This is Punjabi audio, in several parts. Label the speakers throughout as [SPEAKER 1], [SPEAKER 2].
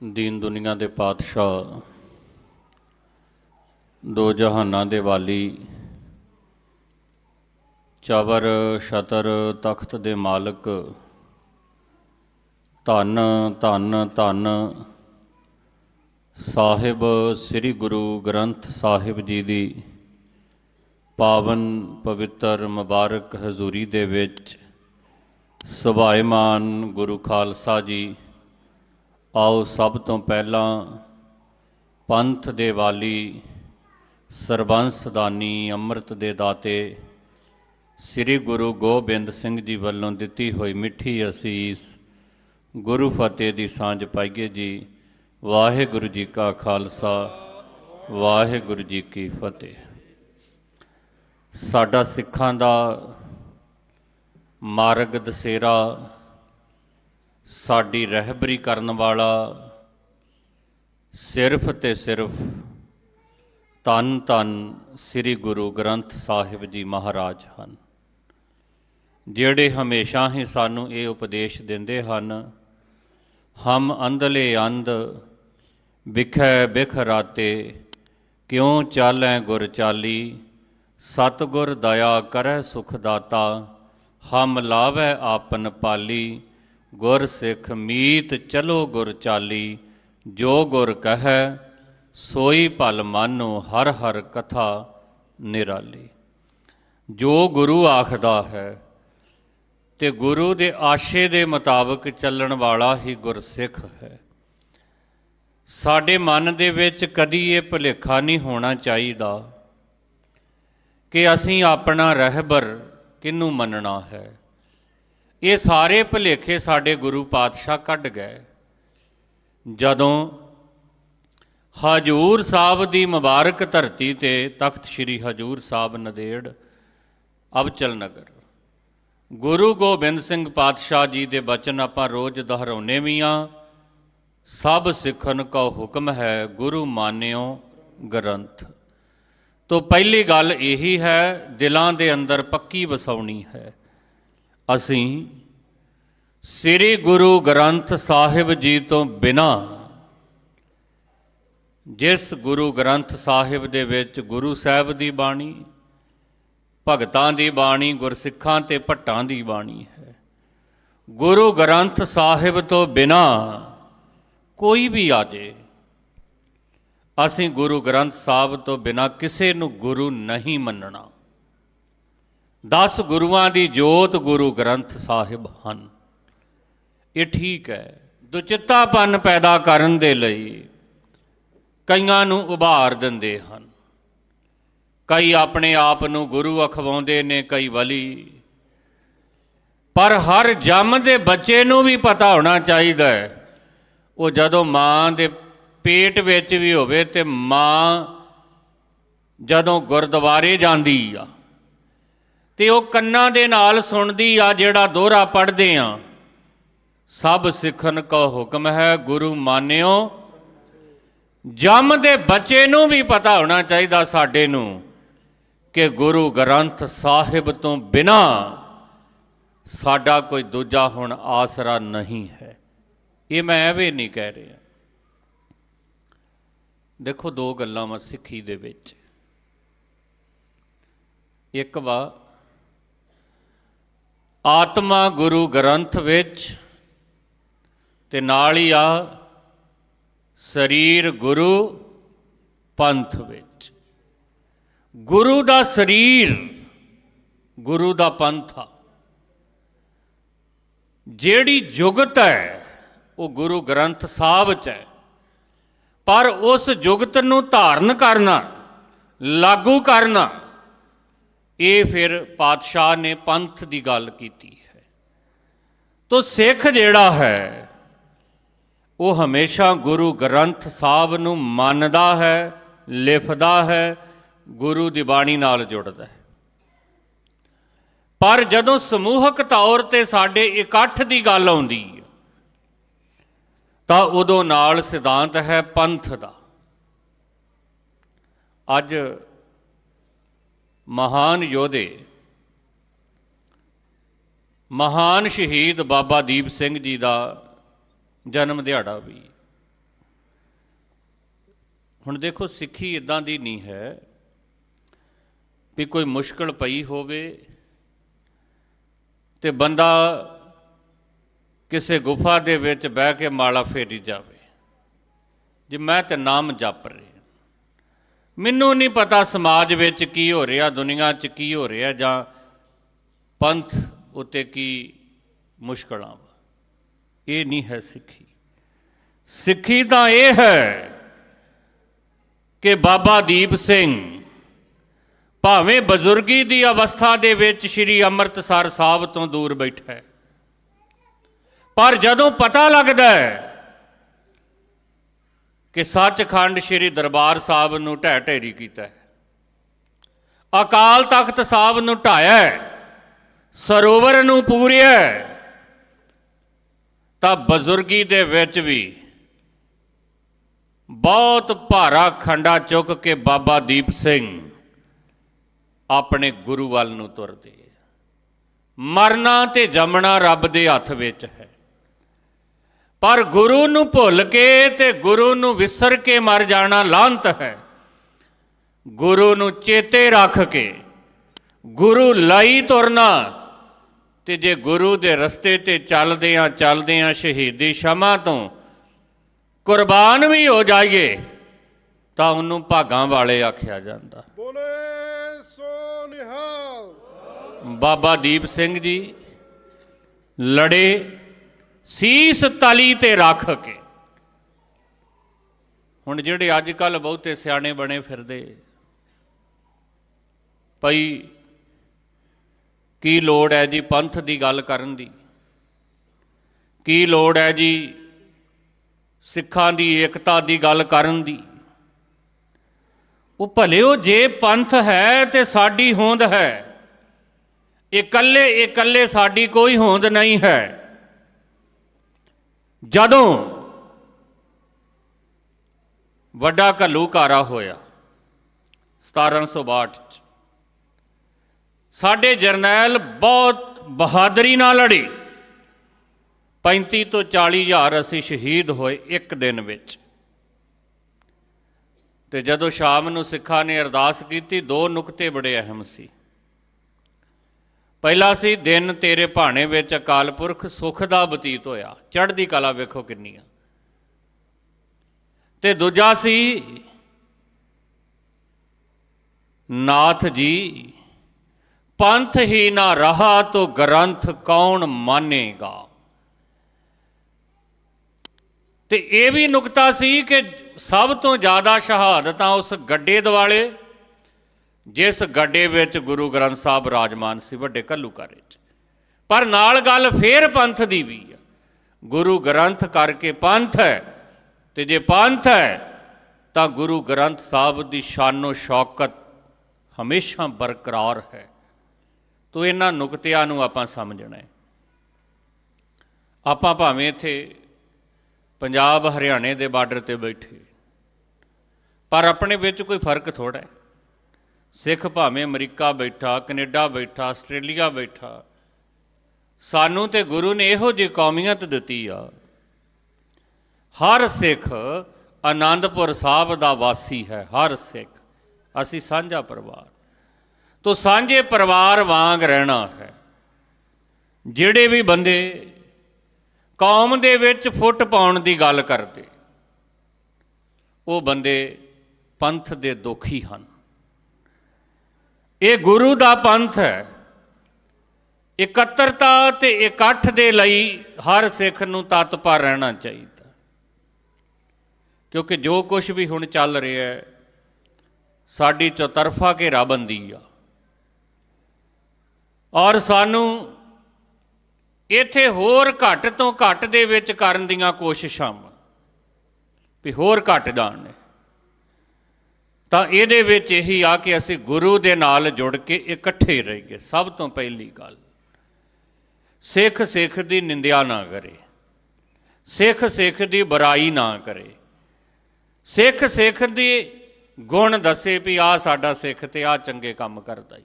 [SPEAKER 1] ਦੀਨ ਦੁਨੀਆ ਦੇ ਪਾਤਸ਼ਾਹ, ਦੋ ਜਹਾਨਾਂ ਦੇ ਵਾਲੀ, ਚਵਰ, ਸ਼ਤਰ, ਤਖਤ ਦੇ ਮਾਲਕ, ਧੰਨ ਧੰਨ ਧੰਨ, ਸਾਹਿਬ, ਸ੍ਰੀ ਗੁਰੂ ਗ੍ਰੰਥ ਸਾਹਿਬ ਜੀ ਦੀ ਪਾਵਨ ਪਵਿੱਤਰ ਮੁਬਾਰਕ ਹਜ਼ੂਰੀ ਦੇ ਵਿੱਚ ਸੁਭਾਇਮਾਨ ਗੁਰੂ ਖਾਲਸਾ ਜੀ ਆਓ ਸਭ ਤੋਂ ਪਹਿਲਾਂ ਪੰਥ ਦੇ ਵਾਲੀ ਸਰਬੰਸ ਦਾਨੀ ਅੰਮ੍ਰਿਤ ਦੇ ਦਾਤੇ ਸ੍ਰੀ ਗੁਰੂ ਗੋਬਿੰਦ ਸਿੰਘ ਜੀ ਵੱਲੋਂ ਦਿੱਤੀ ਹੋਈ ਮਿੱਠੀ ਅਸੀਸ ਗੁਰੂ ਫਤਿਹ ਦੀ ਸਾਂਝ ਪਾਈਏ ਜੀ। ਵਾਹਿਗੁਰੂ ਜੀ ਕਾ ਖਾਲਸਾ, ਵਾਹਿਗੁਰੂ ਜੀ ਕੀ ਫਤਿਹ। ਸਾਡਾ ਸਿੱਖਾਂ ਦਾ ਮਾਰਗ ਦਸੇਰਾ ਸਾਡੀ ਰਹਿਬਰੀ ਕਰਨ ਵਾਲਾ ਸਿਰਫ ਤੇ ਸਿਰਫ ਤਨ ਤਨ ਸ੍ਰੀ ਗੁਰੂ ਗ੍ਰੰਥ ਸਾਹਿਬ ਜੀ ਮਹਾਰਾਜ ਹਨ। ਜਿਹੜੇ ਹਮੇਸ਼ਾ ਹੀ ਸਾਨੂੰ ਇਹ ਉਪਦੇਸ਼ ਦਿੰਦੇ ਹਨ, ਹਮ ਅੰਧਲੇ ਅੰਧ, ਵਿਖੈ ਬਿਖ ਰਾਤੇ, ਕਿਉ ਚਾਲੈ ਗੁਰ ਚਾਲੀ, ਸਤਗੁਰ ਦਇਆ ਕਰੈ ਸੁਖ ਦਾਤਾ, ਹਮ ਲਾਵੈ ਆਪਨ ਪਾਲੀ ਗੁਰ ਸਿੱਖ ਮੀਤ ਚਲੋ ਗੁਰ ਚਾਲੀ, ਜੋ ਗੁਰ ਕਹੈ, ਸੋਈ ਭਲ ਮਾਨੋ ਹਰ ਹਰ ਕਥਾ ਨਿਰਾਲੀ। ਜੋ ਗੁਰੂ ਆਖਦਾ ਹੈ, ਤੇ ਗੁਰੂ ਦੇ ਆਸ਼ੇ ਦੇ ਮੁਤਾਬਕ ਚੱਲਣ ਵਾਲਾ ਹੀ ਗੁਰਸਿੱਖ ਹੈ। ਸਾਡੇ ਮਨ ਦੇ ਵਿੱਚ ਕਦੀ ਇਹ ਭੁਲੇਖਾ ਨਹੀਂ ਹੋਣਾ ਚਾਹੀਦਾ ਕਿ ਅਸੀਂ ਆਪਣਾ ਰਹਿਬਰ ਕਿਹਨੂੰ ਮੰਨਣਾ ਹੈ। ਇਹ ਸਾਰੇ ਭੁਲੇਖੇ ਸਾਡੇ ਗੁਰੂ ਪਾਤਸ਼ਾਹ ਕੱਢ ਗਏ। ਜਦੋਂ ਹਜੂਰ ਸਾਹਿਬ ਦੀ ਮੁਬਾਰਕ ਧਰਤੀ ਤੇ ਤਖਤ ਸ੍ਰੀ ਹਜੂਰ ਸਾਹਿਬ ਨਦੇੜ, ਅਬਚਲ ਨਗਰ, ਗੁਰੂ ਗੋਬਿੰਦ ਸਿੰਘ ਪਾਤਸ਼ਾਹ ਜੀ ਦੇ ਬਚਨ ਆਪਾਂ ਰੋਜ਼ ਦੁਹਰਾਉਨੇ ਵੀ ਆ, ਸਭ ਸਿੱਖਨ ਕਾ ਹੁਕਮ ਹੈ ਗੁਰੂ ਮਾਨਿਓ ਗ੍ਰੰਥ। ਤੋਂ ਪਹਿਲੀ ਗੱਲ ਇਹੀ ਹੈ, ਦਿਲਾਂ ਦੇ ਅੰਦਰ ਪੱਕੀ ਵਸਾਉਣੀ ਹੈ। ਅਸੀਂ ਸ੍ਰੀ ਗੁਰੂ ਗ੍ਰੰਥ ਸਾਹਿਬ ਜੀ ਤੋਂ ਬਿਨਾ ਜਿਸ ਗੁਰੂ ਗ੍ਰੰਥ ਸਾਹਿਬ ਦੇ ਵਿੱਚ ਗੁਰੂ ਸਾਹਿਬ ਦੀ ਬਾਣੀ, ਭਗਤਾਂ ਦੀ ਬਾਣੀ, ਗੁਰਸਿੱਖਾਂ ਤੇ ਭੱਟਾਂ ਦੀ ਬਾਣੀ ਹੈ, ਗੁਰੂ ਗ੍ਰੰਥ ਸਾਹਿਬ ਤੋਂ ਬਿਨਾ ਕੋਈ ਵੀ ਆ ਜੇ। ਅਸੀਂ ਗੁਰੂ ਗ੍ਰੰਥ ਸਾਹਿਬ ਤੋਂ ਬਿਨਾ ਕਿਸੇ ਨੂੰ ਗੁਰੂ ਨਹੀਂ ਮੰਨਣਾ। 10 ਗੁਰੂਆਂ ਦੀ ਜੋਤ ਗੁਰੂ ਗ੍ਰੰਥ ਸਾਹਿਬ ਹਨ। ਇਹ ਠੀਕ ਹੈ। ਦੁਚਿੱਤਾਪਨ ਪੈਦਾ ਕਰਨ ਦੇ ਲਈ ਕਈਆਂ ਨੂੰ ਉਭਾਰ ਦਿੰਦੇ ਹਨ। ਕਈ ਆਪਣੇ ਆਪ ਨੂੰ ਗੁਰੂ ਅਖਵਾਉਂਦੇ ਨੇ, ਕਈ ਵਲੀ ਪਰ ਹਰ ਜੰਮ ਦੇ ਬੱਚੇ ਨੂੰ ਵੀ ਪਤਾ ਹੋਣਾ ਚਾਹੀਦਾ ਹੈ। ਉਹ ਜਦੋਂ ਮਾਂ ਦੇ ਪੇਟ ਵਿੱਚ ਵੀ ਹੋਵੇ ਤੇ ਮਾਂ ਜਦੋਂ ਗੁਰਦੁਆਰੇ ਜਾਂਦੀ ਆ ਤੇ ਉਹ ਕੰਨਾਂ ਦੇ ਨਾਲ ਸੁਣਦੀ ਆ ਜਿਹੜਾ ਦੋਹਰਾ ਪੜ੍ਹਦੇ ਆ। ਸਭ ਸਿੱਖਣ ਕਾ ਹੁਕਮ ਹੈ, ਗੁਰੂ ਮਾਨਿਓ। ਜੰਮ ਦੇ ਬੱਚੇ ਨੂੰ ਵੀ ਪਤਾ ਹੋਣਾ ਚਾਹੀਦਾ ਸਾਡੇ ਨੂੰ ਕਿ ਗੁਰੂ ਗ੍ਰੰਥ ਸਾਹਿਬ ਤੋਂ ਬਿਨਾ ਸਾਡਾ ਕੋਈ ਦੂਜਾ ਹੁਣ ਆਸਰਾ ਨਹੀਂ ਹੈ। ਇਹ ਮੈਂ ਐਵੇਂ ਨਹੀਂ ਕਹਿ ਰਿਹਾ। ਦੇਖੋ ਦੋ ਗੱਲਾਂ ਵਾ ਸਿੱਖੀ ਦੇ ਵਿੱਚ। ਇੱਕ ਵਾ ਆਤਮਾ ਗੁਰੂ ਗ੍ਰੰਥ ਵਿੱਚ ਤੇ ਨਾਲ ਹੀ ਆ ਸਰੀਰ ਗੁਰੂ ਪੰਥ ਵਿੱਚ। ਗੁਰੂ ਦਾ ਸਰੀਰ ਗੁਰੂ ਦਾ ਪੰਥ ਆ। ਜਿਹੜੀ ਜੁਗਤ ਹੈ, ਉਹ ਗੁਰੂ ਗ੍ਰੰਥ ਸਾਹਿਬ ਚ ਹੈ। ਪਰ ਉਸ ਜੁਗਤ ਨੂੰ ਧਾਰਨ ਕਰਨਾ, ਲਾਗੂ ਕਰਨਾ ਇਹ ਫਿਰ ਪਾਤਸ਼ਾਹ ਨੇ ਪੰਥ ਦੀ ਗੱਲ ਕੀਤੀ ਹੈ। ਤੋ ਸਿੱਖ ਜਿਹੜਾ ਹੈ, ਉਹ ਹਮੇਸ਼ਾ ਗੁਰੂ ਗ੍ਰੰਥ ਸਾਹਿਬ ਨੂੰ ਮੰਨਦਾ ਹੈ, ਲਿਖਦਾ ਹੈ, ਗੁਰੂ ਦੀ ਬਾਣੀ ਨਾਲ ਜੁੜਦਾ ਹੈ। ਪਰ ਜਦੋਂ ਸਮੂਹਕ ਤੌਰ ਤੇ ਸਾਡੇ ਇਕੱਠ ਦੀ ਗੱਲ ਆਉਂਦੀ ਹੈ, ਤਾਂ ਉਦੋਂ ਨਾਲ ਸਿਧਾਂਤ ਹੈ ਪੰਥ ਦਾ। ਅੱਜ ਮਹਾਨ ਯੋਧੇ, ਮਹਾਨ ਸ਼ਹੀਦ ਬਾਬਾ ਦੀਪ ਸਿੰਘ ਜੀ ਦਾ ਜਨਮ ਦਿਹਾੜਾ ਵੀ। ਹੁਣ ਦੇਖੋ, ਸਿੱਖੀ ਇਦਾਂ ਦੀ ਨਹੀਂ ਹੈ ਵੀ ਕੋਈ ਮੁਸ਼ਕਲ ਪਈ ਹੋਵੇ ਤੇ ਬੰਦਾ ਕਿਸੇ ਗੁਫਾ ਦੇ ਵਿੱਚ ਬਹਿ ਕੇ ਮਾਲਾ ਫੇਰੀ ਜਾਵੇ। ਜੇ ਮੈਂ ਤੇ ਨਾਮ ਜਪ ਰਿਹਾ। ਮੈਨੂੰ ਨਹੀਂ ਪਤਾ ਸਮਾਜ ਵਿੱਚ ਕੀ ਹੋ ਰਿਹਾ, ਦੁਨੀਆ 'ਚ ਕੀ ਹੋ ਰਿਹਾ ਜਾਂ ਪੰਥ ਉਤੇ ਕੀ ਮੁਸ਼ਕਲਾਂ ਵਾ। ਇਹ ਨਹੀਂ ਹੈ ਸਿੱਖੀ। ਸਿੱਖੀ ਤਾਂ ਇਹ ਹੈ ਕਿ ਬਾਬਾ ਦੀਪ ਸਿੰਘ ਭਾਵੇਂ ਬਜ਼ੁਰਗੀ ਦੀ ਅਵਸਥਾ ਦੇ ਵਿੱਚ ਸ੍ਰੀ ਅੰਮ੍ਰਿਤਸਰ ਸਾਹਿਬ ਤੋਂ ਦੂਰ ਬੈਠਾ ਹੈ, ਪਰ ਜਦੋਂ ਪਤਾ ਲੱਗਦਾ ਹੈ ਕਿ ਸੱਚਖੰਡ ਸ੍ਰੀ ਦਰਬਾਰ ਸਾਹਿਬ ਨੂੰ ਢਹਿ ਢੇਰੀ ਕੀਤਾ ਹੈ। ਅਕਾਲ ਤਖਤ ਸਾਹਿਬ ਨੂੰ ਢਾਇਆ ਸਰੋਵਰ ਨੂੰ ਪੂਰਿਆ ਤਾਂ ਬਜ਼ੁਰਗੀ ਦੇ ਵਿੱਚ ਵੀ ਬਹੁਤ ਭਾਰਾ ਖੰਡਾ ਚੁੱਕ ਕੇ ਬਾਬਾ ਦੀਪ ਸਿੰਘ ਆਪਣੇ ਗੁਰੂ ਵੱਲ ਨੂੰ ਤੁਰਦੇ ਮਰਨਾ ਤੇ ਜੰਮਣਾ ਰੱਬ ਦੇ ਹੱਥ ਵਿੱਚ ਹੈ। ਪਰ ਗੁਰੂ ਨੂੰ ਭੁੱਲ ਕੇ ਤੇ ਗੁਰੂ ਨੂੰ ਵਿਸਰ ਕੇ ਮਰ ਜਾਣਾ ਲਾਂਤ ਹੈ। ਗੁਰੂ ਨੂੰ ਚੇਤੇ ਰੱਖ ਕੇ ਗੁਰੂ ਲਈ ਤੁਰਨਾ ਤੇ ਜੇ ਗੁਰੂ ਦੇ ਰਸਤੇ ਤੇ ਚੱਲਦਿਆਂ ਚੱਲਦਿਆਂ ਸ਼ਹੀਦੀ ਸ਼ਮਾ ਤੋਂ ਕੁਰਬਾਨ ਵੀ ਹੋ ਜਾਈਏ ਤਾਂ ਉਹਨੂੰ ਭਾਗਾਂ ਵਾਲੇ ਆਖਿਆ ਜਾਂਦਾ।
[SPEAKER 2] ਬੋਲੇ ਸੋ ਨਿਹਾਲ।
[SPEAKER 1] ਬਾਬਾ ਦੀਪ ਸਿੰਘ ਜੀ ਲੜੇ ਸੀਸ ਤਲੀ ਤੇ ਰੱਖ ਕੇ। ਹੁਣ ਜਿਹੜੇ ਅੱਜ ਕੱਲ ਬਹੁਤੇ ਸਿਆਣੇ ਬਣੇ ਫਿਰਦੇ, ਭਈ ਕੀ ਲੋੜ ਹੈ ਜੀ ਪੰਥ ਦੀ ਗੱਲ ਕਰਨ ਦੀ? ਕੀ ਲੋੜ ਹੈ ਜੀ ਸਿੱਖਾਂ ਦੀ ਏਕਤਾ ਦੀ ਗੱਲ ਕਰਨ ਦੀ? ਉਹ ਭਲਿਓ ਜੇ ਪੰਥ ਹੈ ਤੇ ਸਾਡੀ ਹੋਂਦ ਹੈ ਇਕੱਲੇ ਇਕੱਲੇ ਸਾਡੀ ਕੋਈ ਹੋਂਦ ਨਹੀਂ ਹੈ। ਜਦੋਂ ਵੱਡਾ ਘੱਲੂਘਾਰਾ ਹੋਇਆ 1762 ਚ, ਸਾਡੇ ਜਰਨੈਲ ਬਹੁਤ ਬਹਾਦਰੀ ਨਾਲ ਲੜੀ। 35 ਤੋਂ 40 ਹਜ਼ਾਰ ਅਸੀਂ ਸ਼ਹੀਦ ਹੋਏ ਇੱਕ ਦਿਨ ਵਿੱਚ। ਤੇ ਜਦੋਂ ਸ਼ਾਮ ਨੂੰ ਸਿੱਖਾਂ ਨੇ ਅਰਦਾਸ ਕੀਤੀ, ਦੋ ਨੁਕਤੇ ਬੜੇ ਅਹਿਮ ਸੀ। ਪਹਿਲਾ ਸੀ, ਦਿਨ ਤੇਰੇ ਭਾਣੇ ਵਿੱਚ ਅਕਾਲ ਪੁਰਖ ਸੁਖ ਦਾ ਬਤੀਤ ਹੋਇਆ। ਚੜ੍ਹਦੀ ਕਲਾ ਵੇਖੋ ਕਿੰਨੀ ਆ। ਤੇ ਦੂਜਾ ਸੀ, ਨਾਥ ਜੀ, ਪੰਥ ਹੀ ਨਾ ਰਹਾ ਤੋ ਗ੍ਰੰਥ ਕੌਣ ਮਾਨੇਗਾ? ਤੇ ਇਹ ਵੀ ਨੁਕਤਾ ਸੀ ਕਿ ਸਭ ਤੋਂ ਜ਼ਿਆਦਾ ਸ਼ਹਾਦਤਾਂ ਉਸ ਗੱਡੇ ਦਿਵਾਲੇ ਜਿਸ ਗੱਡੇ ਵਿੱਚ ਗੁਰੂ ਗ੍ਰੰਥ ਸਾਹਿਬ ਰਾਜਮਾਨ ਸੀ, ਵੱਡੇ ਘੱਲੂਘਾਰੇ 'ਚ। ਪਰ ਨਾਲ ਗੱਲ ਫੇਰ ਪੰਥ ਦੀ ਵੀ ਆ। ਗੁਰੂ ਗ੍ਰੰਥ ਕਰਕੇ ਪੰਥ ਹੈ, ਤੇ ਜੇ ਪੰਥ ਹੈ, ਤਾਂ ਗੁਰੂ ਗ੍ਰੰਥ ਸਾਹਿਬ ਦੀ ਸ਼ਾਨੋ ਸ਼ੌਕਤ ਹਮੇਸ਼ਾ ਬਰਕਰਾਰ ਹੈ। ਤੋ ਇਹਨਾਂ ਨੁਕਤਿਆਂ ਨੂੰ ਆਪਾਂ ਸਮਝਣਾ ਹੈ। ਆਪਾਂ ਭਾਵੇਂ ਇੱਥੇ ਪੰਜਾਬ ਹਰਿਆਣੇ ਦੇ ਬਾਰਡਰ ਤੇ ਬੈਠੇ, ਪਰ ਆਪਣੇ ਵਿੱਚ ਕੋਈ ਫ਼ਰਕ ਥੋੜਾ ਹੈ। ਸਿੱਖ ਭਾਵੇਂ ਅਮਰੀਕਾ ਬੈਠਾ, ਕੈਨੇਡਾ ਬੈਠਾ, ਆਸਟ੍ਰੇਲੀਆ ਬੈਠਾ, ਸਾਨੂੰ ਤੇ ਗੁਰੂ ਨੇ ਇਹੋ ਜਿਹੀ ਕੌਮੀਅਤ ਦਿੱਤੀ ਆ। ਹਰ ਸਿੱਖ ਆਨੰਦਪੁਰ ਸਾਹਿਬ ਦਾ ਵਾਸੀ ਹੈ, ਹਰ ਸਿੱਖ। ਅਸੀਂ ਸਾਂਝਾ ਪਰਿਵਾਰ। ਤੋ ਸਾਂਝੇ ਪਰਿਵਾਰ ਵਾਂਗ ਰਹਿਣਾ ਹੈ। ਜਿਹੜੇ ਵੀ ਬੰਦੇ ਕੌਮ ਦੇ ਵਿੱਚ ਫੁੱਟ ਪਾਉਣ ਦੀ ਗੱਲ ਕਰਦੇ, ਉਹ ਬੰਦੇ ਪੰਥ ਦੇ ਦੁਖੀ ਹਨ। ਇਹ ਗੁਰੂ ਦਾ ਪੰਥ ਹੈ। ਇਕੱਤਰਤਾ ਤੇ ਇਕੱਠ ਦੇ ਲਈ ਹਰ ਸਿੱਖ ਨੂੰ ਤਤਪਰ ਰਹਿਣਾ ਚਾਹੀਦਾ। ਕਿਉਂਕਿ ਜੋ ਕੁਝ ਵੀ ਹੁਣ ਚੱਲ ਰਿਹਾ ਹੈ, ਸਾਡੀ ਚੌਤਰਫਾ ਘੇਰਾਬੰਦੀ ਆ। ਔਰ ਸਾਨੂੰ ਇੱਥੇ ਹੋਰ ਘੱਟ ਤੋਂ ਘੱਟ ਦੇ ਵਿੱਚ ਕਰਨ ਦੀਆਂ ਕੋਸ਼ਿਸ਼ਾਂ ਵਾ, ਵੀ ਹੋਰ ਘੱਟ ਜਾਣ। ਨੇ ਤਾਂ ਇਹਦੇ ਵਿੱਚ ਇਹੀ ਆ ਕਿ ਅਸੀਂ ਗੁਰੂ ਦੇ ਨਾਲ ਜੁੜ ਕੇ ਇਕੱਠੇ ਰਹੀਏ। ਸਭ ਤੋਂ ਪਹਿਲੀ ਗੱਲ, ਸਿੱਖ ਸਿੱਖ ਦੀ ਨਿੰਦਿਆ ਨਾ ਕਰੇ। ਸਿੱਖ ਸਿੱਖ ਦੀ ਬੁਰਾਈ ਨਾ ਕਰੇ। ਸਿੱਖ ਸਿੱਖ ਦੀ ਗੁਣ ਦੱਸੇ ਵੀ ਆ ਸਾਡਾ ਸਿੱਖ ਤੇ ਆ ਚੰਗੇ ਕੰਮ ਕਰਦਾ ਈ।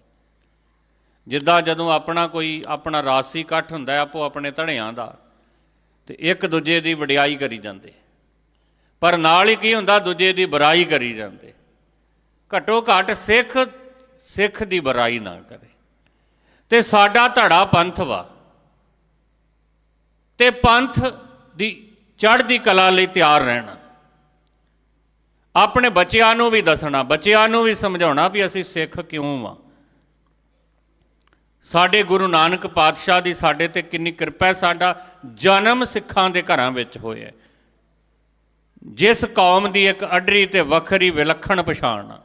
[SPEAKER 1] ਜਿੱਦਾਂ ਜਦੋਂ ਆਪਣਾ ਕੋਈ ਆਪਣਾ ਰਾਸੀ ਇਕੱਠ ਹੁੰਦਾ, ਆਪੋ ਆਪਣੇ ਧੜਿਆਂ ਦਾ, ਤੇ ਇੱਕ ਦੂਜੇ ਦੀ ਵਡਿਆਈ ਕਰੀ ਜਾਂਦੇ। ਪਰ ਨਾਲ ਹੀ ਕੀ ਹੁੰਦਾ, ਦੂਜੇ ਦੀ ਬੁਰਾਈ ਕਰੀ ਜਾਂਦੇ। ਘਟੋ ਘਟ ਸਿੱਖ ਸਿੱਖ ਦੀ ਬੁਰਾਈ ਨਾ ਕਰੇ। ਤੇ ਸਾਡਾ ਧੜਾ ਪੰਥ ਵਾ। ਤੇ ਪੰਥ ਦੀ, ਚੜ੍ਹਦੀ ਕਲਾ ਲਈ ਤਿਆਰ ਰਹਿਣਾ। ਆਪਣੇ ਬੱਚਿਆਂ ਨੂੰ ਵੀ ਦੱਸਣਾ, ਬੱਚਿਆਂ ਨੂੰ ਵੀ ਸਮਝਾਉਣਾ ਵੀ ਅਸੀਂ ਸਿੱਖ ਕਿਉਂ ਆ ਸਾਡੇ ਗੁਰੂ ਨਾਨਕ ਪਾਤਸ਼ਾਹ ਦੀ ਸਾਡੇ ਤੇ ਕਿੰਨੀ ਕਿਰਪਾ ਹੈ, ਸਾਡਾ ਜਨਮ ਸਿੱਖਾਂ ਦੇ ਘਰਾਂ ਵਿੱਚ ਹੋਇਆ ਜਿਸ ਕੌਮ ਦੀ ਇੱਕ ਅਡਰੀ ਤੇ ਵੱਖਰੀ ਵਿਲੱਖਣ ਪਛਾਣ ਆ।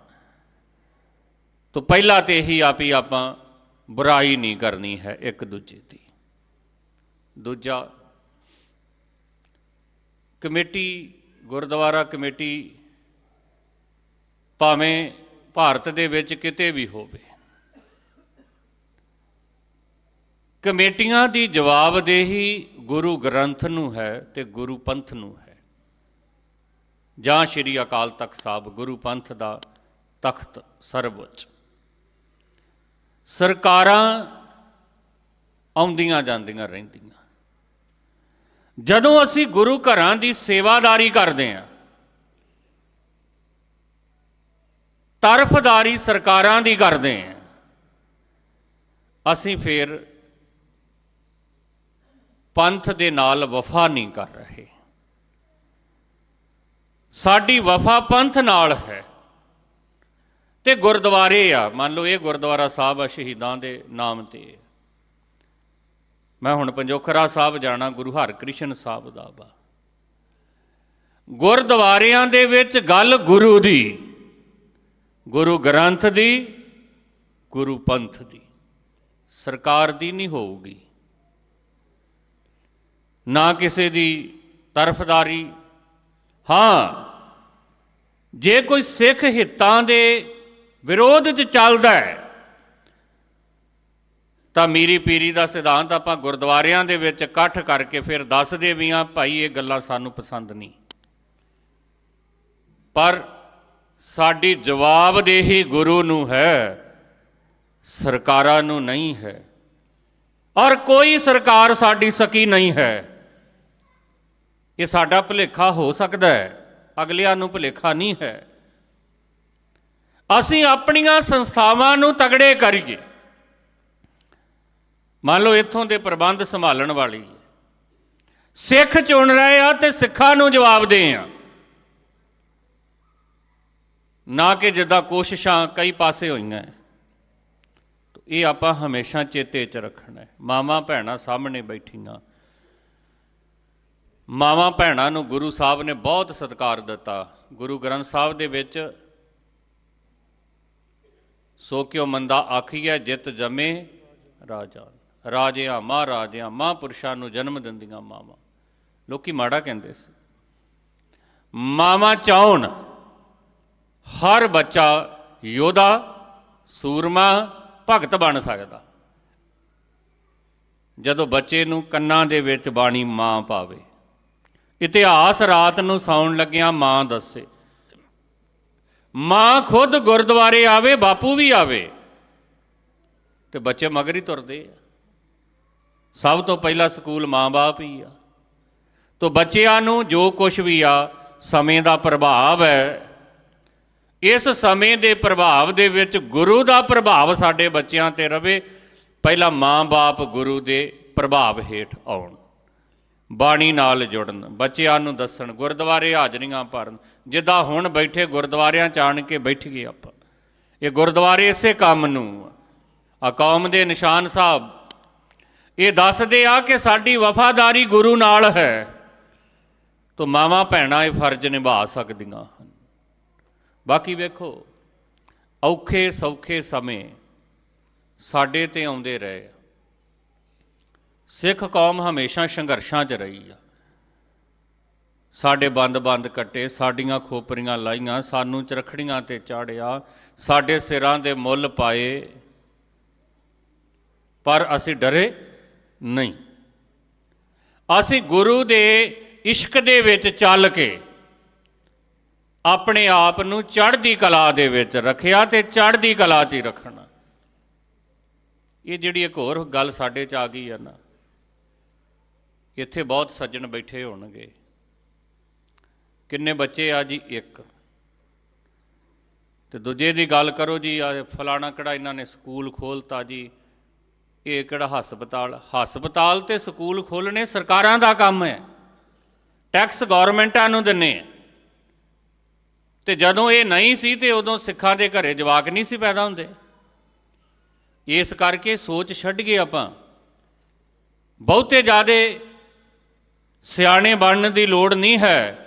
[SPEAKER 1] ਤੋਂ ਪਹਿਲਾ ਤੇ ਇਹੀ ਆ ਵੀ ਆਪਾਂ ਬੁਰਾਈ ਨਹੀਂ ਕਰਨੀ ਹੈ ਇੱਕ ਦੂਜੇ ਦੀ। ਦੂਜਾ, ਕਮੇਟੀ, ਗੁਰਦੁਆਰਾ ਕਮੇਟੀ ਭਾਵੇਂ ਭਾਰਤ ਦੇ ਵਿੱਚ ਕਿਤੇ ਵੀ ਹੋਵੇ, ਕਮੇਟੀਆਂ ਦੀ ਜਵਾਬਦੇਹੀ ਗੁਰੂ ਗ੍ਰੰਥ ਨੂੰ ਹੈ ਤੇ ਗੁਰੂ ਪੰਥ ਨੂੰ ਹੈ। ਜਾਂ ਸ਼੍ਰੀ ਅਕਾਲ ਤਖਤ ਸਾਹਿਬ ਗੁਰੂ ਪੰਥ ਦਾ ਤਖਤ ਸਰਵਉੱਚ। ਸਰਕਾਰਾਂ ਆਉਂਦੀਆਂ ਜਾਂਦੀਆਂ ਰਹਿੰਦੀਆਂ। ਜਦੋਂ ਅਸੀਂ ਗੁਰੂ ਘਰਾਂ ਦੀ ਸੇਵਾਦਾਰੀ ਕਰਦੇ ਹਾਂ, ਤਰਫਦਾਰੀ ਸਰਕਾਰਾਂ ਦੀ ਕਰਦੇ ਹਾਂ, ਅਸੀਂ ਫਿਰ ਪੰਥ ਦੇ ਨਾਲ ਵਫਾ ਨਹੀਂ ਕਰ ਰਹੇ। ਸਾਡੀ ਵਫਾ ਪੰਥ ਨਾਲ ਹੈ। ਤੇ ਗੁਰਦੁਆਰੇ ਆ। ਮੰਨ ਲਓ ਇਹ ਗੁਰਦੁਆਰਾ ਸਾਹਿਬ ਆ, ਸ਼ਹੀਦਾਂ ਦੇ ਨਾਮ ਤੇ। ਮੈਂ ਹੁਣ ਪੰਜੋਖਰਾ ਸਾਹਿਬ ਜਾਣਾ, ਗੁਰੂ ਹਰਕ੍ਰਿਸ਼ਨ ਸਾਹਿਬ ਦਾ ਵਾ ਗੁਰਦੁਆਰਿਆਂ ਦੇ ਵਿੱਚ ਗੱਲ ਗੁਰੂ ਦੀ, ਗੁਰੂ ਗ੍ਰੰਥ ਦੀ, ਗੁਰੂ ਪੰਥ ਦੀ। ਸਰਕਾਰ ਦੀ ਨਹੀਂ ਹੋਊਗੀ। ਨਾ ਕਿਸੇ ਦੀ ਤਰਫਦਾਰੀ। ਹਾਂ, ਜੇ ਕੋਈ ਸਿੱਖ ਹਿੱਤਾਂ ਦੇ ਵਿਰੋਧ 'ਚ ਚੱਲਦਾ ਹੈ। ਤਾਂ ਮੀਰੀ ਪੀਰੀ ਦਾ ਸਿਧਾਂਤ ਆਪਾਂ ਗੁਰਦੁਆਰਿਆਂ ਦੇ ਵਿੱਚ ਇਕੱਠ ਕਰਕੇ ਫਿਰ ਦੱਸਦੇ ਵੀ ਆ ਭਾਈ ਇਹ ਗੱਲਾਂ ਸਾਨੂੰ ਪਸੰਦ ਨਹੀਂ। ਪਰ ਸਾਡੀ ਜਵਾਬਦੇਹੀ ਗੁਰੂ ਨੂੰ ਹੈ, ਸਰਕਾਰਾਂ ਨੂੰ ਨਹੀਂ ਹੈ। ਔਰ ਕੋਈ ਸਰਕਾਰ ਸਾਡੀ ਸਕੀ ਨਹੀਂ ਹੈ। ਇਹ ਸਾਡਾ ਭੁਲੇਖਾ ਹੋ ਸਕਦਾ ਹੈ। ਅਗਲਿਆਂ ਨੂੰ ਭੁਲੇਖਾ ਨਹੀਂ ਹੈ। ਅਸੀਂ ਆਪਣੀਆਂ ਸੰਸਥਾਵਾਂ ਨੂੰ ਤਗੜੇ ਕਰੀਏ। ਮੰਨ ਲਓ ਇੱਥੋਂ ਦੇ ਪ੍ਰਬੰਧ ਸੰਭਾਲਣ ਵਾਲੀ ਸਿੱਖ ਚੁਣ ਰਹੇ ਆ ਤੇ ਸਿੱਖਾਂ ਨੂੰ ਜਵਾਬ ਦੇ ਆ। ਨਾ ਕਿ ਜਿੱਦਾਂ ਕੋਸ਼ਿਸ਼ਾਂ ਕਈ ਪਾਸੇ ਹੋਈਆਂ। ਇਹ ਆਪਾਂ ਹਮੇਸ਼ਾ ਚੇਤੇ 'ਚ ਰੱਖਣਾ ਹੈ। ਮਾਵਾਂ ਭੈਣਾਂ ਸਾਹਮਣੇ ਬੈਠੀਆਂ। ਮਾਵਾਂ ਭੈਣਾਂ ਨੂੰ ਗੁਰੂ ਸਾਹਿਬ ਨੇ ਬਹੁਤ ਸਤਿਕਾਰ ਦਿੱਤਾ। ਗੁਰੂ ਗ੍ਰੰਥ ਸਾਹਿਬ ਦੇ ਵਿੱਚ ਸੋ ਕਿਉ ਮੰਦਾ ਆਖੀਐ, ਜਿਤ ਜਮੇ ਰਾਜਾ। ਰਾਜਿਆਂ ਮਹਾਰਾਜਿਆਂ ਮਹਾਂਪੁਰਸ਼ਾਂ ਨੂੰ ਜਨਮ ਦਿੰਦੀਆਂ ਮਾਵਾਂ। ਲੋਕੀ ਮਾੜਾ ਕਹਿੰਦੇ ਸੀ। ਮਾਵਾਂ ਚਾਹਣ ਹਰ ਬੱਚਾ ਯੋਧਾ, ਸੂਰਮਾ, ਭਗਤ ਬਣ ਸਕਦਾ। ਜਦੋਂ ਬੱਚੇ ਨੂੰ ਕੰਨਾਂ ਦੇ ਵਿੱਚ ਬਾਣੀ ਮਾਂ ਪਾਵੇ, ਇਤਿਹਾਸ ਰਾਤ ਨੂੰ ਸੌਣ ਲੱਗਿਆਂ ਮਾਂ ਦੱਸੇ ਮਾਂ ਖੁਦ ਗੁਰਦੁਆਰੇ ਆਵੇ, ਬਾਪੂ ਵੀ ਆਵੇ। ਤੇ ਬੱਚੇ ਮਗਰ ਹੀ ਤੁਰਦੇ ਆ। ਸਭ ਤੋਂ ਪਹਿਲਾ ਸਕੂਲ ਮਾਂ-ਬਾਪ ਹੀ ਆ। ਤੋ ਬੱਚਿਆਂ ਨੂੰ ਜੋ ਕੁਝ ਵੀ ਆ, ਸਮੇਂ ਦਾ ਪ੍ਰਭਾਵ ਹੈ। ਇਸ ਸਮੇਂ ਦੇ ਪ੍ਰਭਾਵ ਦੇ ਵਿੱਚ ਗੁਰੂ ਦਾ ਪ੍ਰਭਾਵ ਸਾਡੇ ਬੱਚਿਆਂ ਤੇ ਰਵੇ। ਪਹਿਲਾਂ ਮਾਂ-ਬਾਪ ਗੁਰੂ ਦੇ ਪ੍ਰਭਾਵ ਹੇਠ ਆਉਣ। ਬਾਣੀ ਨਾਲ ਜੁੜਨ। ਬੱਚਿਆਂ ਨੂੰ ਦੱਸਣ। ਗੁਰਦੁਆਰੇ ਹਾਜ਼ਰੀਆਂ ਭਰਨ। ਜਿੱਦਾਂ ਹੁਣ ਬੈਠੇ ਗੁਰਦੁਆਰਿਆਂ ਚ ਆਣ ਕੇ ਬੈਠ ਗਏ ਆਪਾਂ। ਇਹ ਗੁਰਦੁਆਰੇ ਇਸੇ ਕੰਮ ਨੂੰ ਆ। ਕੌਮ ਦੇ ਨਿਸ਼ਾਨ ਸਾਹਿਬ। ਇਹ ਦੱਸਦੇ ਆ ਕਿ ਸਾਡੀ ਵਫਾਦਾਰੀ ਗੁਰੂ ਨਾਲ ਹੈ। ਤੋ ਮਾਵਾਂ ਭੈਣਾਂ ਇਹ ਫਰਜ਼ ਨਿਭਾ ਸਕਦੀਆਂ ਹਨ। ਬਾਕੀ ਵੇਖੋ, ਔਖੇ ਸੌਖੇ ਸਮੇਂ ਸਾਡੇ ਤੇ ਆਉਂਦੇ ਰਹੇ ਆ। ਸਿੱਖ ਕੌਮ ਹਮੇਸ਼ਾ ਸੰਘਰਸ਼ਾਂ 'ਚ ਰਹੀ ਆ। ਸਾਡੇ ਬੰਦ-ਬੰਦ ਕੱਟੇ, ਸਾਡੀਆਂ ਖੋਪਰੀਆਂ ਲਾਈਆਂ, ਸਾਨੂੰ ਚਰਖੜੀਆਂ ਤੇ ਚਾੜਿਆ, ਸਾਡੇ ਸਿਰਾਂ ਦੇ ਮੁੱਲ ਪਾਏ। ਪਰ ਅਸੀਂ ਡਰੇ ਨਹੀਂ। ਅਸੀਂ ਗੁਰੂ ਦੇ ਇਸ਼ਕ ਦੇ ਵਿੱਚ ਚੱਲ ਕੇ ਆਪਣੇ ਆਪ ਨੂੰ ਚੜ੍ਹਦੀ ਕਲਾ ਦੇ ਵਿੱਚ ਰੱਖਿਆ ਤੇ ਚੜ੍ਹਦੀ ਕਲਾ 'ਚ ਹੀ ਰੱਖਣਾ। ਇਹ ਜਿਹੜੀ ਇੱਕ ਹੋਰ ਗੱਲ ਸਾਡੇ 'ਚ ਆ ਗਈ ਹੈ ਨਾ, ਇੱਥੇ ਬਹੁਤ ਸੱਜਣ ਬੈਠੇ ਹੋਣਗੇ। ਕਿੰਨੇ ਬੱਚੇ ਆ ਜੀ? ਇੱਕ। ਤੇ ਦੂਜੇ ਦੀ ਗੱਲ ਕਰੋ ਜੀ, ਆ ਫਲਾਣਾ ਕਿਹੜਾ ਇਹਨਾਂ ਨੇ ਸਕੂਲ ਖੋਲਤਾ ਜੀ? ਇਹ ਕਿਹੜਾ ਹਸਪਤਾਲ? ਹਸਪਤਾਲ ਤੇ ਸਕੂਲ ਖੋਲਣੇ ਸਰਕਾਰਾਂ ਦਾ ਕੰਮ ਹੈ। ਟੈਕਸ ਗਵਰਨਮੈਂਟਾਂ ਨੂੰ ਦਿੰਨੇ ਆ ਤੇ ਜਦੋਂ ਇਹ ਨਹੀਂ ਸੀ ਤੇ ਉਦੋਂ ਸਿੱਖਾਂ ਦੇ ਘਰੇ ਜਵਾਕ ਨਹੀਂ ਸੀ ਪੈਦਾ ਹੁੰਦੇ। ਇਸ ਕਰਕੇ ਸੋਚ ਛੱਡ ਗਏ ਆਪਾਂ। ਬਹੁਤੇ ਜ਼ਿਆਦੇ ਸਿਆਣੇ ਬਣਨ ਦੀ ਲੋੜ ਨਹੀਂ ਹੈ।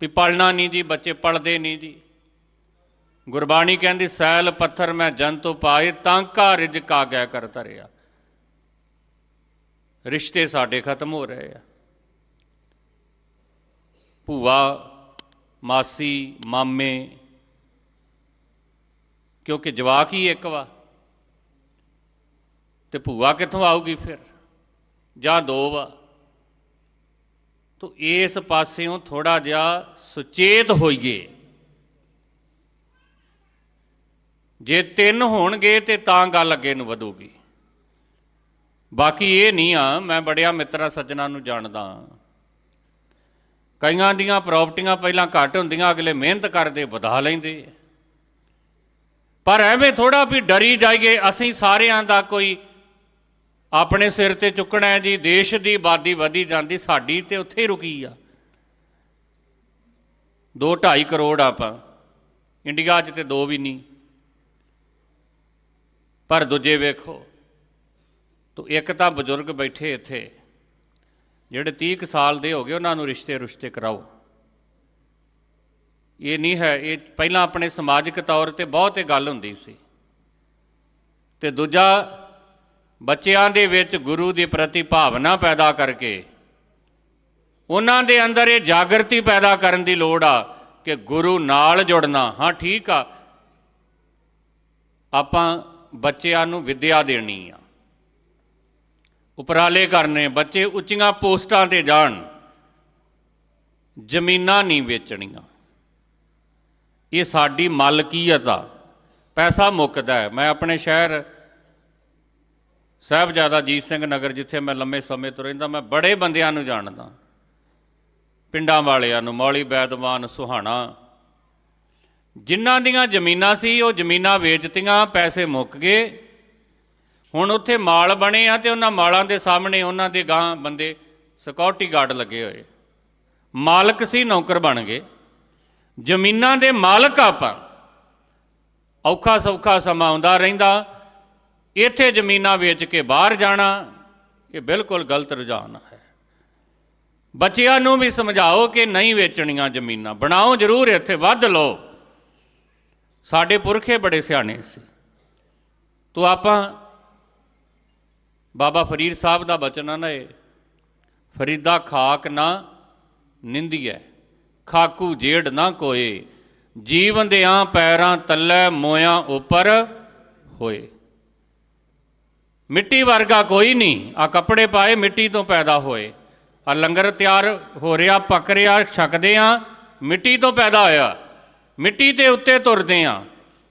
[SPEAKER 1] ਵੀ ਪੜਨਾ ਨਹੀਂ ਜੀ, ਬੱਚੇ ਪੜਦੇ ਨਹੀਂ ਜੀ। ਗੁਰਬਾਣੀ ਕਹਿੰਦੀ, ਸੈਲ ਪੱਥਰ ਮੈਂ ਜਨ ਤੋਂ ਪਾਏ ਤਾਂਕਾ ਰਿਜਕ ਆ ਗਿਆ ਕਰ ਧਰਿਆ। ਰਿਸ਼ਤੇ ਸਾਡੇ ਖਤਮ ਹੋ ਰਹੇ ਆ। ਭੂਆ, ਮਾਸੀ, ਮਾਮੇ, ਕਿਉਂਕਿ ਜਵਾਕ ਹੀ ਇੱਕ ਵਾ। ਤੇ ਭੂਆ ਕਿੱਥੋਂ ਆਊਗੀ ਫਿਰ? ਜਾਂ ਦੋ ਵਾ? ਤੋ ਇਸ ਪਾਸਿਓਂ ਥੋੜਾ ਜਿਹਾ ਸੁਚੇਤ ਹੋਈਏ। ਜੇ ਤਿੰਨ ਹੋਣਗੇ ਤੇ ਤਾਂ ਗੱਲ ਅੱਗੇ ਨੂੰ ਵਧੂਗੀ। ਬਾਕੀ ਇਹ ਨਹੀਂ ਆ, ਮੈਂ ਬੜਿਆ ਮਿੱਤਰਾਂ ਸੱਜਣਾ ਨੂੰ ਜਾਣਦਾ ਕਈਆਂ ਦੀਆਂ ਪ੍ਰਾਪਰਟੀਆਂ ਪਹਿਲਾਂ ਘੱਟ ਹੁੰਦੀਆਂ, ਅਗਲੇ ਮਿਹਨਤ ਕਰਦੇ, ਵਧਾ ਲੈਂਦੇ। ਪਰ ਐਵੇਂ ਥੋੜਾ ਵੀ ਡਰੀ ਜਾਈਏ, ਅਸੀਂ ਸਾਰਿਆਂ ਦਾ ਕੋਈ ਆਪਣੇ ਸਿਰ ਤੇ ਚੁੱਕਣਾ ਹੈ ਜੀ, ਦੇਸ਼ ਦੀ ਆਬਾਦੀ ਵਧੀ ਜਾਂਦੀ, ਸਾਡੀ ਤੇ ਉੱਥੇ ਹੀ ਰੁਕੀ ਆ। 2.5 ਕਰੋੜ ਆਪਾਂ, ਇੰਡੀਆ 'ਚ ਤੇ ਦੋ ਵੀ ਨਹੀਂ। ਪਰ ਦੂਜੇ ਵੇਖੋ, ਤੋ ਇੱਕ ਤਾਂ ਬਜ਼ੁਰਗ ਬੈਠੇ ਇੱਥੇ, ਜਿਹੜੇ 30 ਕੁ ਸਾਲ ਦੇ ਹੋ ਗਏ, ਉਹਨਾਂ ਨੂੰ ਰਿਸ਼ਤੇ ਰੁਸ਼ਤੇ ਕਰਾਓ। ਇਹ ਨਹੀਂ ਹੈ, ਇਹ ਪਹਿਲਾਂ ਆਪਣੇ ਸਮਾਜਿਕ ਤੌਰ ਤੇ ਬਹੁਤ ਇਹ ਗੱਲ ਹੁੰਦੀ ਸੀ। ਤੇ ਦੂਜਾ ਬੱਚਿਆਂ ਦੇ ਵਿੱਚ ਗੁਰੂ ਦੇ ਪ੍ਰਤੀ ਭਾਵਨਾ ਪੈਦਾ ਕਰਕੇ, ਉਹਨਾਂ ਦੇ ਅੰਦਰ ਇਹ ਜਾਗਰਤੀ ਪੈਦਾ ਕਰਨ ਦੀ ਲੋੜ ਆ ਕਿ ਗੁਰੂ ਨਾਲ ਜੁੜਨਾ। ਹਾਂ, ਠੀਕ ਆ। ਆਪਾਂ ਬੱਚਿਆਂ ਨੂੰ ਵਿੱਦਿਆ ਦੇਣੀ ਆ। ਉਪਰਾਲੇ ਕਰਨੇ, ਬੱਚੇ ਉੱਚੀਆਂ ਪੋਸਟਾਂ ਤੇ ਜਾਣ, ਜ਼ਮੀਨਾਂ ਨਹੀਂ ਵੇਚਣੀਆਂ। ਇਹ ਸਾਡੀ ਮਾਲਕੀਅਤ ਆ। ਪੈਸਾ ਮੁੱਕਦਾ ਮੈਂ ਆਪਣੇ ਸ਼ਹਿਰ ਸਾਹਿਬਜ਼ਾਦਾ ਜੀਤ ਸਿੰਘ ਨਗਰ, ਜਿੱਥੇ ਮੈਂ ਲੰਮੇ ਸਮੇਂ ਤੋਂ ਰਹਿੰਦਾ, ਮੈਂ ਬੜੇ ਬੰਦਿਆਂ ਨੂੰ ਜਾਣਦਾ। ਪਿੰਡਾਂ ਵਾਲਿਆਂ ਨੂੰ, ਮੌਲੀ, ਬੈਦਵਾਨ, ਸੁਹਾਣਾ। ਜਿਨ੍ਹਾਂ ਦੀਆਂ ਜ਼ਮੀਨਾਂ ਸੀ, ਉਹ ਜ਼ਮੀਨਾਂ ਵੇਚਤੀਆਂ, ਪੈਸੇ ਮੁੱਕ ਗਏ। ਹੁਣ ਉੱਥੇ ਮਾਲ ਬਣੇ ਆ ਤੇ ਉਹਨਾਂ ਮਾਲਾਂ ਦੇ ਸਾਹਮਣੇ ਉਹਨਾਂ ਦੇ ਗਾਂ ਬੰਦੇ ਸਿਕਿਉਰਿਟੀ ਗਾਰਡ ਲੱਗੇ ਹੋਏ। ਮਾਲਕ ਸੀ, ਨੌਕਰ ਬਣ ਗਏ। ਜ਼ਮੀਨਾਂ ਦੇ ਮਾਲਕ ਆਪਾਂ। ਔਖਾ ਸੌਖਾ ਸਮਾਂ ਆਉਂਦਾ ਰਹਿੰਦਾ। ਇੱਥੇ ਜ਼ਮੀਨਾਂ ਵੇਚ ਕੇ ਬਾਹਰ ਜਾਣਾ, ਇਹ ਬਿਲਕੁਲ ਗਲਤ ਰੁਝਾਨ ਹੈ। ਬੱਚਿਆਂ ਨੂੰ ਵੀ ਸਮਝਾਓ ਕਿ ਨਹੀਂ ਵੇਚਣੀਆਂ ਜ਼ਮੀਨਾਂ। ਬਣਾਓ ਜ਼ਰੂਰ ਇੱਥੇ, ਵੱਧ ਲਓ। ਸਾਡੇ ਪੁਰਖੇ ਬੜੇ ਸਿਆਣੇ ਸੀ। ਤੋ ਆਪਾਂ, ਬਾਬਾ ਫਰੀਦ ਸਾਹਿਬ ਦਾ ਬਚਨ ਨਾ ਇਹ, ਫਰੀਦਾ ਖਾਕ ਨਾ ਨਿੰਦੀਐ, ਖਾਕੂ ਜੇੜ ਨਾ ਕੋਏ, ਜੀਵਨ ਦਿਆਂ ਪੈਰਾਂ ਤੱਲੇ ਮੋਇਆਂ ਉੱਪਰ ਹੋਏ। ਮਿੱਟੀ ਵਰਗਾ ਕੋਈ ਨਹੀਂ। ਆ ਕੱਪੜੇ ਪਾਏ, ਮਿੱਟੀ ਤੋਂ ਪੈਦਾ ਹੋਏ। ਆ ਲੰਗਰ ਤਿਆਰ ਹੋ ਰਿਹਾ, ਪੱਕ ਰਿਹਾ, ਛਕਦੇ ਆ ਮਿੱਟੀ ਤੋਂ ਪੈਦਾ ਹੋਇਆ। ਮਿੱਟੀ ਦੇ ਉੱਤੇ ਤੁਰਦੇ ਆ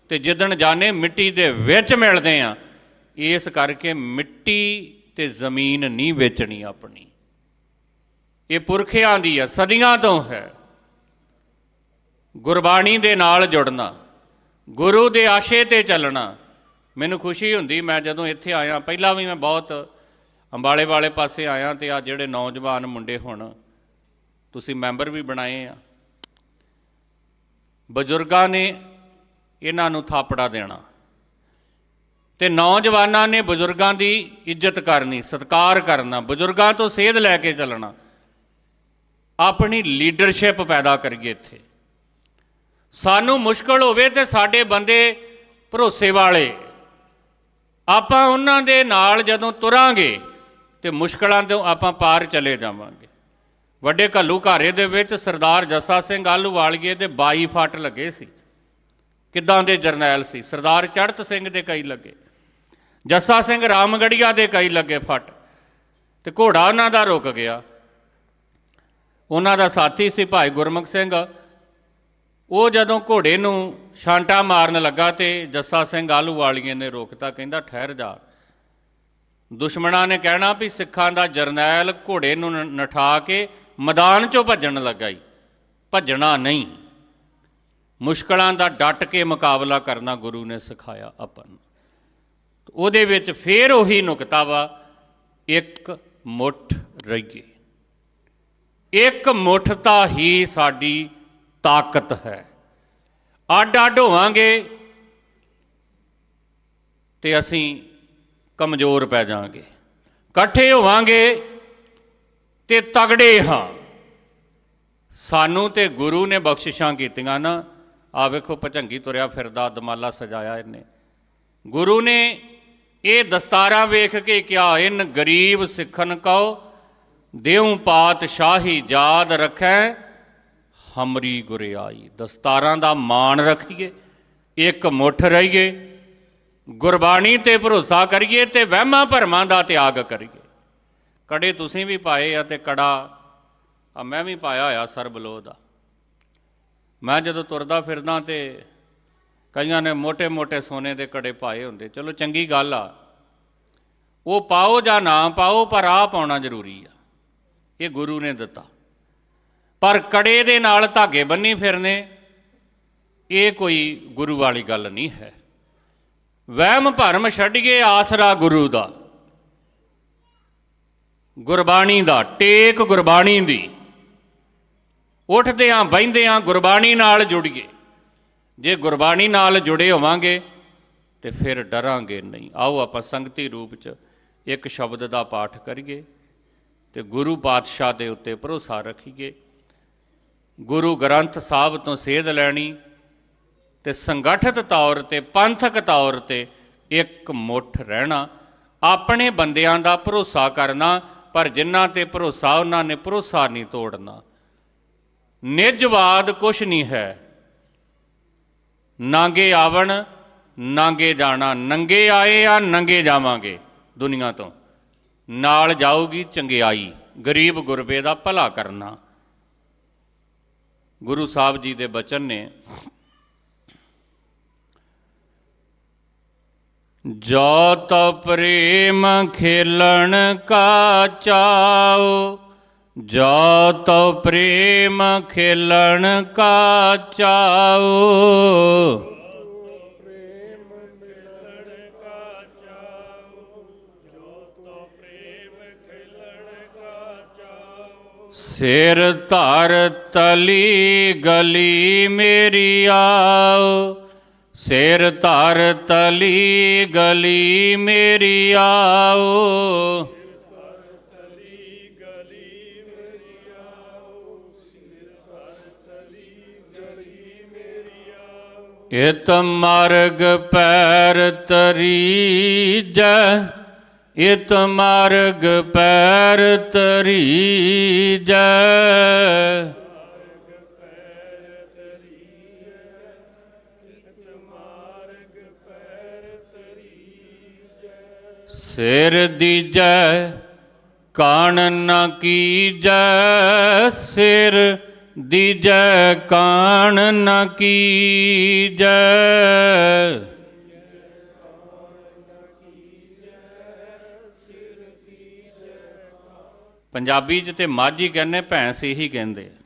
[SPEAKER 1] ਤੇ ਜਿੱਦਣ ਜਾਣੇ ਮਿੱਟੀ ਦੇ ਵਿੱਚ ਮਿਲਦੇ ਆ ਇਸ ਕਰਕੇ ਮਿੱਟੀ ਤੇ ਜ਼ਮੀਨ ਨਹੀਂ ਵੇਚਣੀ ਆਪਣੀ। ਇਹ ਪੁਰਖਿਆਂ ਦੀ ਆ, ਸਦੀਆਂ ਤੋਂ ਹੈ। ਗੁਰਬਾਣੀ ਦੇ ਨਾਲ ਜੁੜਨਾ, ਗੁਰੂ ਦੇ ਆਸ਼ੇ ਤੇ ਚੱਲਣਾ ਮੈਨੂੰ ਖੁਸ਼ੀ ਹੁੰਦੀ, ਮੈਂ ਜਦੋਂ ਇੱਥੇ ਆਇਆ, ਪਹਿਲਾਂ ਵੀ ਮੈਂ ਬਹੁਤ ਅੰਬਾਲੇ ਵਾਲੇ ਪਾਸੇ ਆਇਆ ਤੇ ਆ ਜਿਹੜੇ ਨੌਜਵਾਨ ਮੁੰਡੇ ਹੁਣ, ਤੁਸੀਂ ਮੈਂਬਰ ਵੀ ਬਣਾਏ ਆ। ਬਜ਼ੁਰਗਾਂ ਨੇ ਇਹਨਾਂ ਨੂੰ ਥਾਪੜਾ ਦੇਣਾ। ਤੇ ਨੌਜਵਾਨਾਂ ਨੇ ਬਜ਼ੁਰਗਾਂ ਦੀ ਇੱਜ਼ਤ ਕਰਨੀ, ਸਤਿਕਾਰ ਕਰਨਾ, ਬਜ਼ੁਰਗਾਂ ਤੋਂ ਸੇਧ ਲੈ ਕੇ ਚੱਲਣਾ। ਆਪਣੀ ਲੀਡਰਸ਼ਿਪ ਪੈਦਾ ਕਰੀਏ ਇੱਥੇ। ਸਾਨੂੰ ਮੁਸ਼ਕਲ ਹੋਵੇ ਤੇ ਸਾਡੇ ਬੰਦੇ ਭਰੋਸੇ ਵਾਲੇ ਆਪਾਂ ਉਹਨਾਂ ਦੇ ਨਾਲ ਜਦੋਂ ਤੁਰਾਂਗੇ ਤੇ ਮੁਸ਼ਕਲਾਂ ਤੋਂ ਆਪਾਂ ਪਾਰ ਚਲੇ ਜਾਵਾਂਗੇ। ਵੱਡੇ ਘੱਲੂ ਘਾਰੇ ਦੇ ਵਿੱਚ ਸਰਦਾਰ ਜੱਸਾ ਸਿੰਘ ਆਲੂਵਾਲੀਏ ਦੇ 22 ਫੱਟ ਲੱਗੇ ਸੀ। ਕਿੱਦਾਂ ਦੇ ਜਰਨੈਲ ਸੀ? ਸਰਦਾਰ ਚੜਤ ਸਿੰਘ ਦੇ ਕਈ ਲੱਗੇ। ਜੱਸਾ ਸਿੰਘ ਰਾਮਗੜੀਆ ਦੇ ਕਈ ਲੱਗੇ ਫੱਟ। ਤੇ ਘੋੜਾ ਉਹਨਾਂ ਦਾ ਰੁਕ ਗਿਆ। ਉਹਨਾਂ ਦਾ ਸਾਥੀ ਸੀ ਭਾਈ ਗੁਰਮੁਖ ਸਿੰਘ। ਉਹ ਜਦੋਂ ਘੋੜੇ ਨੂੰ ਛਾਂਟਾ ਮਾਰਨ ਲੱਗਾ ਤੇ ਜੱਸਾ ਸਿੰਘ ਆਲੂ ਵਾਲੀਏ ਨੇ ਰੋਕਤਾ, ਕਹਿੰਦਾ, ਠਹਿਰ ਜਾ। ਦੁਸ਼ਮਣਾਂ ਨੇ ਕਹਿਣਾ ਵੀ ਸਿੱਖਾਂ ਦਾ ਜਰਨੈਲ ਘੋੜੇ ਨੂੰ ਨ- ਨਠਾ ਕੇ ਮੈਦਾਨ ਚੋਂ ਭੱਜਣ ਲੱਗਾ ਈ। ਭੱਜਣਾ ਨਹੀਂ। ਮੁਸ਼ਕਲਾਂ ਦਾ ਡਟ ਕੇ ਮੁਕਾਬਲਾ ਕਰਨਾ ਗੁਰੂ ਨੇ ਸਿਖਾਇਆ ਆਪਾਂ ਨੂੰ। ਉਹਦੇ ਵਿੱਚ ਫੇਰ ਉਹੀ ਨੁਕਤਾ ਵਾ, ਇੱਕ ਮੁੱਠ ਰਹੀਏ। ਇੱਕ ਮੁੱਠਤਾ ਹੀ ਸਾਡੀ ਤਾਕਤ ਹੈ। ਅੱਡ ਅੱਡ ਹੋਵਾਂਗੇ ਤੇ ਅਸੀਂ ਕਮਜ਼ੋਰ ਪੈ ਜਾਾਂਗੇ ਇਕੱਠੇ ਹੋਵਾਂਗੇ ਤੇ ਤਗੜੇ ਹਾਂ। ਸਾਨੂੰ ਤੇ ਗੁਰੂ ਨੇ ਬਖਸ਼ਿਸ਼ਾਂ ਕੀਤੀਆਂ ਨਾ। ਆ ਵੇਖੋ ਭਜੰਗੀ ਤੁਰਿਆ ਫਿਰਦਾ, ਦਮਾਲਾ ਸਜਾਇਆ ਇਹਨੇ। ਗੁਰੂ ਨੇ ਇਹ ਦਸਤਾਰਾਂ ਵੇਖ ਕੇ ਕਿਹਾ, ਇਨ ਗਰੀਬ ਸਿੱਖਨ ਕਉ ਦੇਉ ਪਾਤਸ਼ਾਹੀ ਯਾਦ ਰੱਖੈ ਹਮਰੀ ਗੁਰਿਆਈ ਦਸਤਾਰਾਂ ਦਾ ਮਾਣ ਰੱਖੀਏ, ਇੱਕ ਮੁੱਠ ਰਹੀਏ, ਗੁਰਬਾਣੀ ਤੇ ਭਰੋਸਾ ਕਰੀਏ ਤੇ ਵਹਿਮਾਂ ਭਰਮਾਂ ਦਾ ਤਿਆਗ ਕਰੀਏ। ਕੜੇ ਤੁਸੀਂ ਵੀ ਪਾਏ ਆ ਤੇ ਕੜਾ ਆ ਮੈਂ ਵੀ ਪਾਇਆ ਹੋਇਆ ਸਰਬਲੋ ਦਾ। ਮੈਂ ਜਦੋਂ ਤੁਰਦਾ ਫਿਰਦਾ ਤੇ ਕਈਆਂ ਨੇ ਮੋٹے-ਮੋٹے ਸੋਨੇ ਦੇ ਕੜੇ ਪਾਏ ਹੁੰਦੇ। ਚਲੋ ਚੰਗੀ ਗੱਲ ਆ। ਉਹ ਪਾਓ ਜਾਂ ਨਾ ਪਾਓ, ਪਰ ਆ ਪਾਉਣਾ ਜ਼ਰੂਰੀ ਆ। ਇਹ ਗੁਰੂ ਨੇ ਦਿੱਤਾ। ਪਰ ਕੜੇ ਦੇ ਨਾਲ ਧਾਗੇ ਬੰਨੀ ਫਿਰਨੇ, ਇਹ ਕੋਈ ਗੁਰੂ ਵਾਲੀ ਗੱਲ ਨਹੀਂ ਹੈ। ਵਹਿਮ ਭਰਮ ਛੱਡੀਏ ਆਸਰਾ ਗੁਰੂ ਦਾ। ਗੁਰਬਾਣੀ ਦਾ ਟੇਕ ਗੁਰਬਾਣੀ ਦੀ। ਉੱਠਦੇ ਆਂ ਬਹਿੰਦੇ ਆਂ ਗੁਰਬਾਣੀ ਨਾਲ ਜੁੜੀਏ। ਜੇ ਗੁਰਬਾਣੀ ਨਾਲ ਜੁੜੇ ਹੋਵਾਂਗੇ, ਤੇ ਫਿਰ ਡਰਾਂਗੇ ਨਹੀਂ। ਆਓ ਆਪਾਂ ਸੰਗਤੀ ਰੂਪ ਚ ਇੱਕ ਸ਼ਬਦ ਦਾ ਪਾਠ ਕਰੀਏ ਤੇ ਗੁਰੂ ਪਾਤਸ਼ਾਹ ਦੇ ਉੱਤੇ ਭਰੋਸਾ ਰੱਖੀਏ। ਗੁਰੂ ਗ੍ਰੰਥ ਸਾਹਿਬ ਤੋਂ ਸੇਧ ਲੈਣੀ ਤੇ ਸੰਗਠਿਤ ਤੌਰ ਤੇ, ਪੰਥਕ ਤੌਰ ਤੇ ਇੱਕ ਮੁੱਠ ਰਹਿਣਾ। ਆਪਣੇ ਬੰਦਿਆਂ ਦਾ ਭਰੋਸਾ ਕਰਨਾ, ਪਰ ਜਿਨ੍ਹਾਂ ਤੇ ਭਰੋਸਾ, ਉਹਨਾਂ ਨੇ ਭਰੋਸਾ ਨਹੀਂ ਤੋੜਨਾ। ਨਿਜਵਾਦ ਕੁਛ ਨਹੀਂ ਹੈ। ਨਾਂਗੇ ਆਵਣ, ਨਾਂਗੇ ਜਾਣਾ। ਨੰਗੇ ਆਏ ਆ, ਨੰਗੇ ਜਾਵਾਂਗੇ ਦੁਨੀਆ ਤੋਂ। ਨਾਲ ਜਾਊਗੀ ਚੰਗਿਆਈ, ਗਰੀਬ ਗੁਰਬੇ ਦਾ ਭਲਾ ਕਰਨਾ। ਗੁਰੂ ਸਾਹਿਬ ਜੀ ਦੇ ਬਚਨ ਨੇ ਜੋ ਤੋ ਪ੍ਰੇਮ ਖੇਲਣ ਕਾ ਚਾਓ ਜੋ ਤੋ ਪ੍ਰੇਮ ਖੇਲਣ ਕਾ ਚਾਓ ਸਿਰ ਧਰ ਤਲੀ ਗਲੀ ਮੇਰੀ ਆਓ। ਸਿਰ ਧਰ ਤਲੀ ਗਲੀ ਮੇਰੀ ਆਓ। ਇਤ ਮਾਰਗ ਪੈਰ ਤਰੀ ਜੈ। ਇਤ ਮਾਰਗ ਪੈਰ ਤਰੀ ਜੈ। ਸਿਰ ਦੀਜੈ, ਕਾਣ ਨ ਕੀਜੈ। ਸਿਰ ਦੀਜੈ, ਕਾਣ ਨ ਕੀਜੈ। ਪੰਜਾਬੀ 'ਚ ਤੇ ਮਾਝੀ ਕਹਿੰਦੇ, ਭੈਂਸ ਇਹੀ ਕਹਿੰਦੇ ਆ।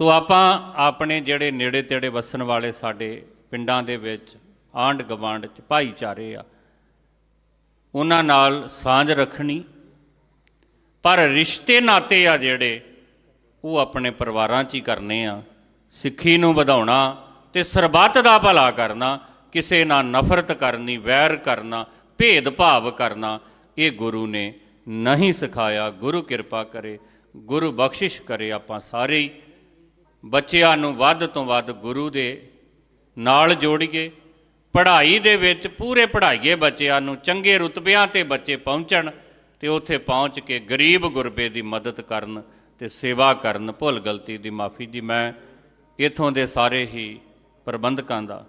[SPEAKER 1] ਤੋ ਆਪਾਂ ਆਪਣੇ ਜਿਹੜੇ ਨੇੜੇ ਤੇੜੇ ਵਸਣ ਵਾਲੇ ਸਾਡੇ ਪਿੰਡਾਂ ਦੇ ਵਿੱਚ ਆਂਢ ਗਵਾਂਢ 'ਚ ਭਾਈਚਾਰੇ ਆ, ਉਹਨਾਂ ਨਾਲ ਸਾਂਝ ਰੱਖਣੀ, ਪਰ ਰਿਸ਼ਤੇ ਨਾਤੇ ਆ ਜਿਹੜੇ, ਉਹ ਆਪਣੇ ਪਰਿਵਾਰਾਂ 'ਚ ਹੀ ਕਰਨੇ ਆ, ਸਿੱਖੀ ਨੂੰ ਵਧਾਉਣਾ ਤੇ ਸਰਬੱਤ ਦਾ ਭਲਾ ਕਰਨਾ, ਕਿਸੇ ਨਾਲ ਨਫ਼ਰਤ ਕਰਨੀ, ਵੈਰ ਕਰਨਾ, ਭੇਦਭਾਵ ਕਰਨਾ, ਇਹ ਗੁਰੂ ਨੇ ਨਹੀਂ ਸਿਖਾਇਆ, ਗੁਰੂ ਕਿਰਪਾ ਕਰੇ, ਗੁਰੂ ਬਖਸ਼ਿਸ਼ ਕਰੇ ਆਪਾਂ ਸਾਰੇ ਹੀ। ਬੱਚਿਆਂ ਨੂੰ ਵੱਧ ਤੋਂ ਵੱਧ ਗੁਰੂ ਦੇ ਨਾਲ ਜੋੜੀਏ। ਪੜ੍ਹਾਈ ਦੇ ਵਿੱਚ ਪੂਰੇ ਪੜ੍ਹਾਈਏ ਬੱਚਿਆਂ ਨੂੰ, ਚੰਗੇ ਰੁਤਬਿਆਂ ਤੇ ਬੱਚੇ ਪਹੁੰਚਣ ਤੇ ਉੱਥੇ ਪਹੁੰਚ ਕੇ ਗਰੀਬ ਗੁਰਬੇ ਦੀ ਮਦਦ ਕਰਨ ਤੇ ਸੇਵਾ ਕਰਨ। ਭੁੱਲ ਗਲਤੀ ਦੀ ਮਾਫੀ ਜੀ, ਮੈਂ ਇਥੋਂ ਦੇ ਸਾਰੇ ਹੀ ਪ੍ਰਬੰਧਕਾਂ ਦਾ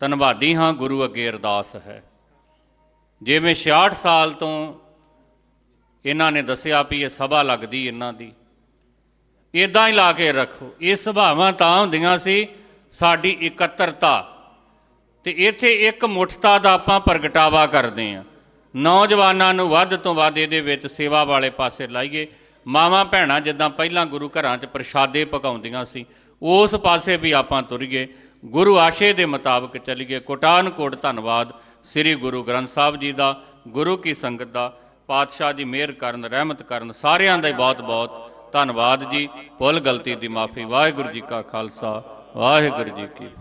[SPEAKER 1] ਧੰਨਵਾਦੀ ਹਾਂ। ਗੁਰੂ ਅੱਗੇ ਅਰਦਾਸ ਹੈ। ਜਿਵੇਂ 66 ਸਾਲ ਤੋਂ ਇਹਨਾਂ ਨੇ ਦੱਸਿਆ ਵੀ ਇਹ ਸਭਾ ਲੱਗਦੀ ਇਹਨਾਂ ਦੀ। ਇਦਾਂ ਹੀ ਲਾ ਕੇ ਰੱਖੋ। ਇਹ ਸਭਾਵਾਂ ਤਾਂ ਹੁੰਦੀਆਂ ਸੀ ਸਾਡੀ ਇਕੱਤਰਤਾ। ਤੇ ਇੱਥੇ ਇੱਕ ਮੁੱਠਤਾ ਦਾ ਆਪਾਂ ਪ੍ਰਗਟਾਵਾ ਕਰਦੇ ਹਾਂ। ਨੌਜਵਾਨਾਂ ਨੂੰ ਵੱਧ ਤੋਂ ਵੱਧ ਇਹਦੇ ਵਿੱਚ ਸੇਵਾ ਵਾਲੇ ਪਾਸੇ ਲਾਈਏ। ਮਾਵਾਂ ਭੈਣਾਂ ਜਿੱਦਾਂ ਪਹਿਲਾਂ ਗੁਰੂ ਘਰਾਂ 'ਚ ਪ੍ਰਸ਼ਾਦੇ ਪਕਾਉਂਦੀਆਂ ਸੀ, ਉਸ ਪਾਸੇ ਵੀ ਆਪਾਂ ਤੁਰੀਏ। ਗੁਰੂ ਆਸ਼ੇ ਦੇ ਮੁਤਾਬਕ ਚੱਲੀਏ। ਕੋਟਾਨ ਕੋਟ ਧੰਨਵਾਦ ਸ੍ਰੀ ਗੁਰੂ ਗ੍ਰੰਥ ਸਾਹਿਬ ਜੀ ਦਾ, ਗੁਰੂ ਕੀ ਸੰਗਤ ਦਾ। ਪਾਤਸ਼ਾਹ ਜੀ ਮਿਹਰ ਕਰਨ, ਰਹਿਮਤ ਕਰਨ, ਸਾਰਿਆਂ ਦਾ ਬਹੁਤ ਬਹੁਤ ਧੰਨਵਾਦ ਜੀ। ਭੁੱਲ ਗਲਤੀ ਦੀ ਮਾਫੀ। ਵਾਹਿਗੁਰੂ ਜੀ ਕਾ ਖਾਲਸਾ, ਵਾਹਿਗੁਰੂ ਜੀ ਕੀ ਫਤਿਹ।